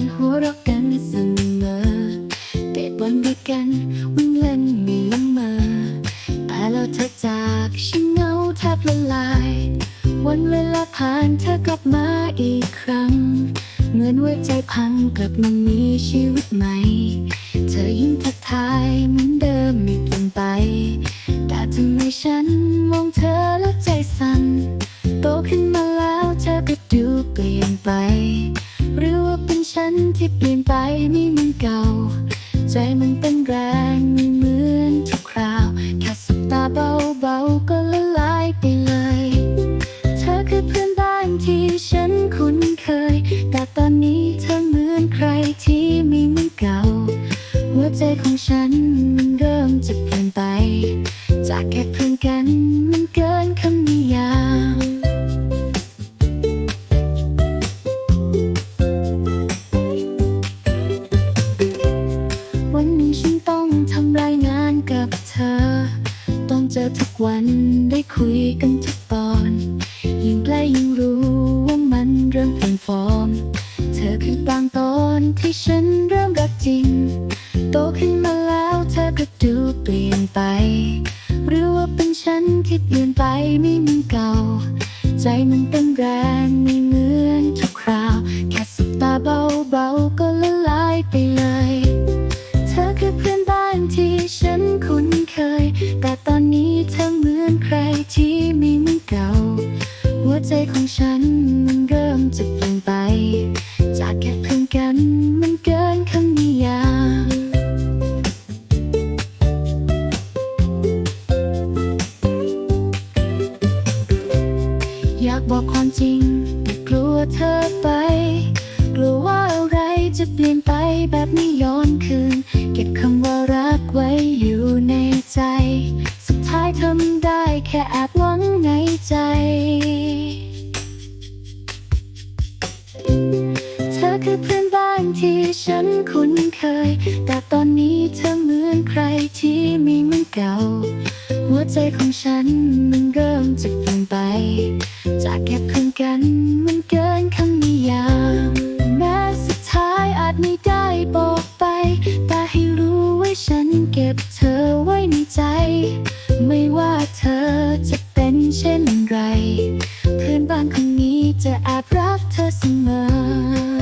ข้างบ้านหัวเราะกันเสมอเตะบอลด้วยกันวิ่งเล่นมีละเมอแต่เราเธอจากฉันเหงาแทบละลาย วันเวลาผ่านเธอกลับมาอีกครั้ง เหมือนว่าใจพังกลับมามีชีวิตใหม่ นฉันที่เปลี่ยนไปไม่เหมือนเก่า ใจมันเป็นแรงไม่เหมือนทุกคราวแค่สบตาเบาๆก็ละลายไปเลย เธอคือเพื่อนบ้านที่ฉันคุ้นเคย แต่ตอนนี้เธอเหมือนใครที่ม่เหมือนเก่า หัวใจของฉันมันเริ่มจะเปลี่ยนไป จากแค่เพื่อนกันมันเกินคำ เจอทุกวันได้คุยกันทุกตอน ยิ่งใกล้ยิ่งรู้ว่ามันเริ่มเป็นฟอร์ม เธอคือบางตอนที่ฉันเริ่มรักจริง โตขึ้นมาแล้วเธอก็ดูเปลี่ยนไป หรือว่าเป็นฉันที่เปลี่ยนไปไม่เหมือนเก่า ใจมันเป็นแรงไม่เหมือนทุกคราว แค่สบตาเบาๆากบอกความจริง แต่กลัวเธอไป กลัวว่าอะไรจะเปลี่ยนไปแบบนี้ย้อนคืน เก็บคำว่ารักไว้อยู่ในใจ สุดท้ายทำได้แค่แอบหวังในใจ เธอคือเพื่อนบ้านที่ฉันคุ้นเคย แต่ตอนนี้เธอเหมือนใครที่ไม่เหมือนเก่า ใจของฉันมันเริ่มจะเปลี่ยนไป จากแค่เพื่อนกันมันเกินคำนิยามแม้สุดท้ายอาจไม่ได้บอกไป แต่ให้รู้ไว้ฉันเก็บเธอไว้ในใจ ไม่ว่าเธอจะเป็นเช่นไร เพื่อนบ้านคนนี้จะแอบรักเธอเสมอ